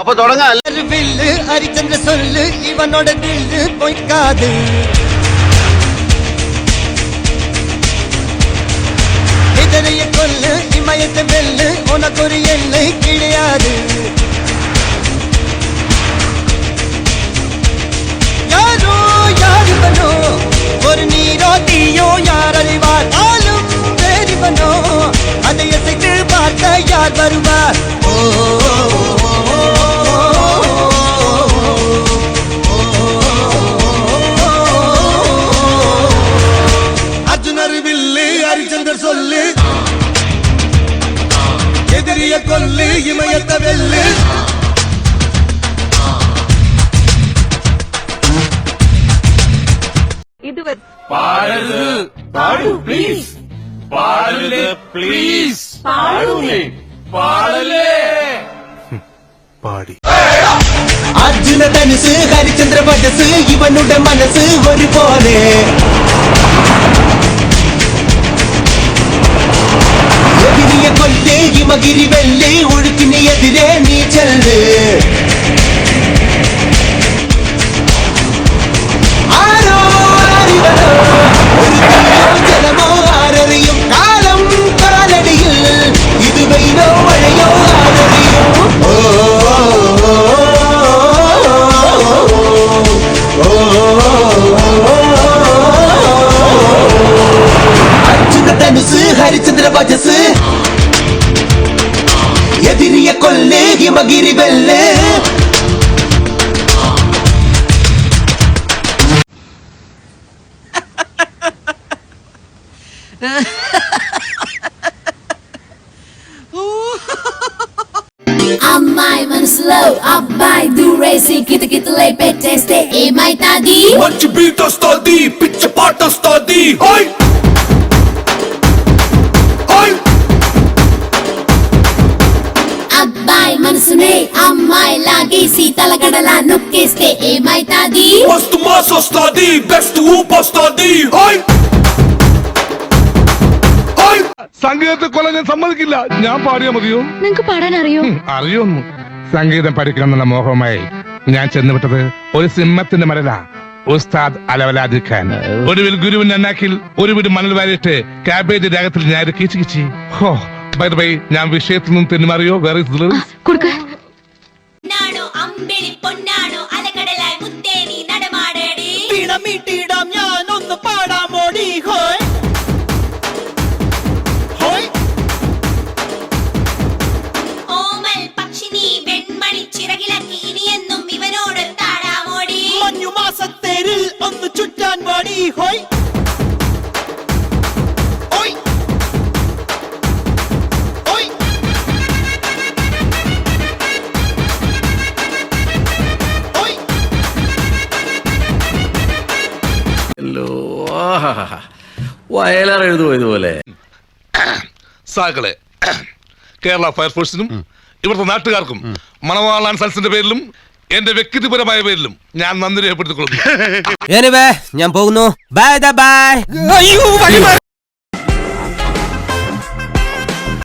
அப்ப தொடங்க. வில்லு அரிச்சந்திர சொல்லு இவனோட தில்லு பொய்க்காது. இதனைய கொல்லு இமயத்தை வெல்லு உனக்கு ஒரு எண்ணெய் கிடையாது. யாரோ யாருவனோ ஒரு நீரோ தீயோ யார் அறிவார்? ஆளும் வேறிவனோ அதை இசைத்து பார்க்க யார் வருவார்? ஹரிச்சந்தர் சொல்லு. எதிரிய கொல்லு இமயத்த வெல்லு. இதுவரை. அர்ஜுன தனுசு ஹரிச்சந்திர படசு இவனுட மனசு ஒரு போலே. கொல்லு இமகிரி வெல்லு ஒழுக்கின எதிரே io maghi ribelle అమ్మాయి మనసులో అబ్బాయి దూరేసి కితకితలై పెట్టేస్తే ఏమైతాది మంచి బీట్ వస్తుంది పిచ్చి పాట వస్తుంది లాగేసి తలగడలా నొక్కేస్తే ఏమైతాది మస్తు మాస్ వస్తుంది బెస్ట్ ఊప్ వస్తుంది ఓయ్ ఓయ్ സംഗീതത്തെ കൊല്ലാൻ ഞാൻ സമ്മതിക്കില്ല ഞാൻ പാടിയാ മതിയോ നിങ്ങക്ക് പാടാൻ അറിയോ അറിയൊന്നു സംഗീതം പഠിക്കണമെന്നുള്ള മോഹമായി ഞാൻ ചെന്നുവിട്ടത് ഒരു സിംഹത്തിന്റെ മരല ഉസ്താദ് അലവലാദി ഖാൻ ഒടുവിൽ ഗുരുവിന്റെ അന്നാക്കിൽ ഒരു വീട് മണൽ വാരിയിട്ട് കാബേജ് രാഗത്തിൽ ഞാൻ ഒരു കീച്ചു കിച്ചി ഹോ ബൈ ബൈ ഞാൻ വിഷയത്തിൽ നിന്നും തെന്നുമാറിയോ വേറെ കൊടുക്ക പൊന്നാണോ അമ്പിളി പൊന്നാണോ? അലകടലായി മുത്തേനി നടമാടടി. ഞാൻ ഒന്ന് വയലാർ എഴുതുമോ സാക്കളെ കേരള ഫയർഫോഴ്സിനും ഇവിടുത്തെ നാട്ടുകാർക്കും മണവാളാൻ സൽസിന്റെ പേരിലും എന്റെ വ്യക്തിപരമായ പേരിലും ഞാൻ നന്ദി രേഖപ്പെടുത്തിക്കൊള്ളുന്നു. ഞാൻ പോകുന്നു. Bye bye